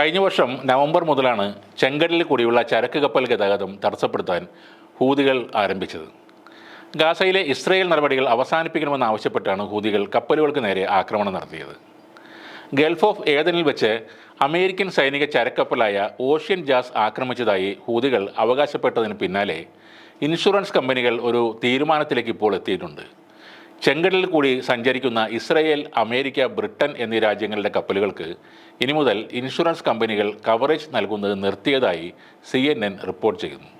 കഴിഞ്ഞ വർഷം നവംബർ മുതലാണ് ചെങ്കടലിൽ കൂടിയുള്ള ചരക്ക് കപ്പൽ ഗതാഗതം തടസ്സപ്പെടുത്താൻ ഹൂതികൾ ആരംഭിച്ചത്. ഗാസയിലെ ഇസ്രയേൽ നടപടികൾ അവസാനിപ്പിക്കണമെന്നാവശ്യപ്പെട്ടാണ് ഹൂതികൾ കപ്പലുകൾക്ക് നേരെ ആക്രമണം നടത്തിയത്. ഗൾഫ് ഓഫ് ഏതനിൽ വെച്ച് അമേരിക്കൻ സൈനിക ചരക്കപ്പലായ ഓഷ്യൻ ജാസ് ആക്രമിച്ചതായി ഹൂതികൾ അവകാശപ്പെട്ടതിന് പിന്നാലെ ഇൻഷുറൻസ് കമ്പനികൾ ഒരു തീരുമാനത്തിലേക്ക് ഇപ്പോൾ എത്തിയിട്ടുണ്ട്. ചെങ്കടലിൽ കൂടി സഞ്ചരിക്കുന്ന ഇസ്രയേൽ അമേരിക്ക ബ്രിട്ടൻ എന്നീ രാജ്യങ്ങളുടെ കപ്പലുകൾക്ക് ഇനി മുതൽ ഇൻഷുറൻസ് കമ്പനികൾ കവറേജ് നൽകുന്നത് നിർത്തിയതായി സി എൻ എൻ റിപ്പോർട്ട് ചെയ്യുന്നു.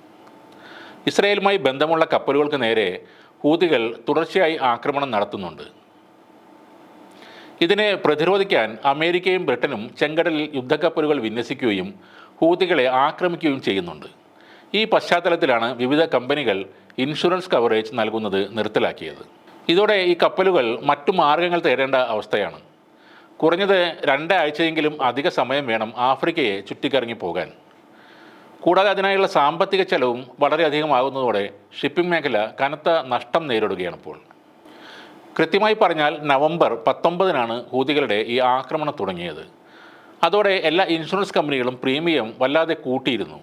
ഇസ്രയേലുമായി ബന്ധമുള്ള കപ്പലുകൾക്ക് നേരെ ഹൂതികൾ തുടർച്ചയായി ആക്രമണം നടത്തുന്നുണ്ട്. ഇതിനെ പ്രതിരോധിക്കാൻ അമേരിക്കയും ബ്രിട്ടനും ചെങ്കടലിൽ യുദ്ധക്കപ്പലുകൾ വിന്യസിക്കുകയും ഹൂതികളെ ആക്രമിക്കുകയും ചെയ്യുന്നുണ്ട്. ഈ പശ്ചാത്തലത്തിലാണ് വിവിധ കമ്പനികൾ ഇൻഷുറൻസ് കവറേജ് നൽകുന്നത് നിർത്തലാക്കിയത്. ഇതോടെ ഈ കപ്പലുകൾ മറ്റു മാർഗങ്ങൾ തേടേണ്ട അവസ്ഥയാണ്. കുറഞ്ഞത് രണ്ടാഴ്ചയെങ്കിലും അധിക സമയം വേണം ആഫ്രിക്കയെ ചുറ്റിക്കറങ്ങി പോകാൻ. കൂടാതെ അതിനായുള്ള സാമ്പത്തിക ചെലവും വളരെയധികം ആകുന്നതോടെ ഷിപ്പിംഗ് മേഖല കനത്ത നഷ്ടം നേരിടുകയാണ് ഇപ്പോൾ. കൃത്യമായി പറഞ്ഞാൽ നവംബർ പത്തൊമ്പതിനാണ് ഹൂതികളുടെ ഈ ആക്രമണം തുടങ്ങിയത്. അതോടെ എല്ലാ ഇൻഷുറൻസ് കമ്പനികളും പ്രീമിയം വല്ലാതെ കൂട്ടിയിരുന്നു.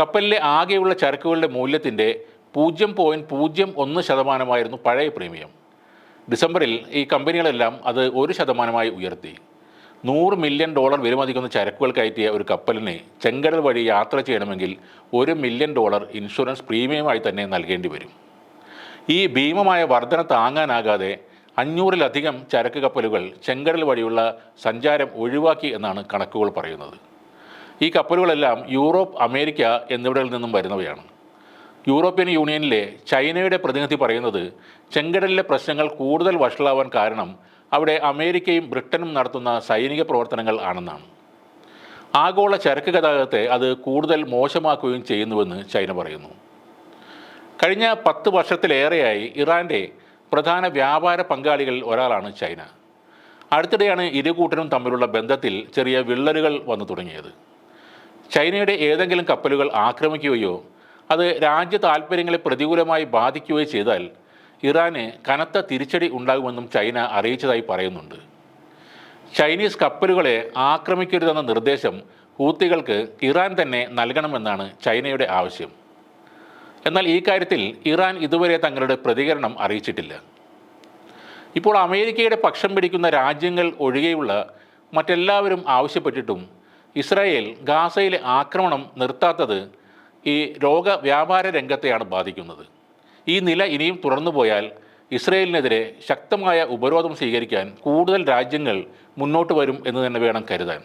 കപ്പലിലെ ആകെയുള്ള ചരക്കുകളുടെ മൂല്യത്തിന്റെ പൂജ്യം പോയിന്റ് പൂജ്യം ഒന്ന് ശതമാനമായിരുന്നു പഴയ പ്രീമിയം. ഡിസംബറിൽ ഈ കമ്പനികളെല്ലാം അത് ഒരു ശതമാനമായി ഉയർത്തി. നൂറ് മില്യൺ ഡോളർ വിലമതിക്കുന്ന ചരക്കുകൾ കയറ്റിയ ഒരു കപ്പലിനെ ചെങ്കടൽ വഴി യാത്ര ചെയ്യണമെങ്കിൽ ഒരു മില്യൺ ഡോളർ ഇൻഷുറൻസ് പ്രീമിയമായി തന്നെ നൽകേണ്ടി വരും. ഈ ഭീമമായ വർധന താങ്ങാനാകാതെ അഞ്ഞൂറിലധികം ചരക്ക് കപ്പലുകൾ ചെങ്കടൽ വഴിയുള്ള സഞ്ചാരം ഒഴിവാക്കി എന്നാണ് കണക്കുകൾ പറയുന്നത്. ഈ കപ്പലുകളെല്ലാം യൂറോപ്പ് അമേരിക്ക എന്നിവിടങ്ങളിൽ നിന്നും വരുന്നവയാണ്. യൂറോപ്യൻ യൂണിയനിലെ ചൈനയുടെ പ്രതിനിധി പറയുന്നത് ചെങ്കടലിലെ പ്രശ്നങ്ങൾ കൂടുതൽ വഷളാവാൻ കാരണം അവിടെ അമേരിക്കയും ബ്രിട്ടനും നടത്തുന്ന സൈനിക പ്രവർത്തനങ്ങൾ ആണെന്നാണ്. ആഗോള ചരക്ക് ഗതാഗതത്തെ അത് കൂടുതൽ മോശമാക്കുകയും ചെയ്യുന്നുവെന്ന് ചൈന പറയുന്നു. കഴിഞ്ഞ പത്ത് വർഷത്തിലേറെയായി ഇറാന്റെ പ്രധാന വ്യാപാര പങ്കാളികളിൽ ഒരാളാണ് ചൈന. അടുത്തിടെയാണ് ഇരു കൂട്ടരും തമ്മിലുള്ള ബന്ധത്തിൽ ചെറിയ വിള്ളലുകൾ വന്നു തുടങ്ങിയത്. ചൈനയുടെ ഏതെങ്കിലും കപ്പലുകൾ ആക്രമിക്കുകയോ അത് രാജ്യ താൽപ്പര്യങ്ങളെ പ്രതികൂലമായി ബാധിക്കുകയോ ചെയ്താൽ ഇറാന് കനത്ത തിരിച്ചടി ഉണ്ടാകുമെന്നും ചൈന അറിയിച്ചതായി പറയുന്നുണ്ട്. ചൈനീസ് കപ്പലുകളെ ആക്രമിക്കരുതെന്ന നിർദ്ദേശം ഹൂത്തികൾക്ക് ഇറാൻ തന്നെ നൽകണമെന്നാണ് ചൈനയുടെ ആവശ്യം. എന്നാൽ ഈ കാര്യത്തിൽ ഇറാൻ ഇതുവരെ തങ്ങളുടെ പ്രതികരണം അറിയിച്ചിട്ടില്ല. ഇപ്പോൾ അമേരിക്കയുടെ പക്ഷം പിടിക്കുന്ന രാജ്യങ്ങൾ ഒഴികെയുള്ള മറ്റെല്ലാവരും ആവശ്യപ്പെട്ടിട്ടും ഇസ്രായേൽ ഗാസയിലെ ആക്രമണം നിർത്താത്തത് ഈ രോഗ വ്യാപാര രംഗത്തെയാണ് ബാധിക്കുന്നത്. ഈ നില ഇനിയും തുടർന്നു പോയാൽ ഇസ്രയേലിനെതിരെ ശക്തമായ ഉപരോധം സ്വീകരിക്കാൻ കൂടുതൽ രാജ്യങ്ങൾ മുന്നോട്ട് വരും എന്ന് തന്നെ വേണം കരുതാൻ.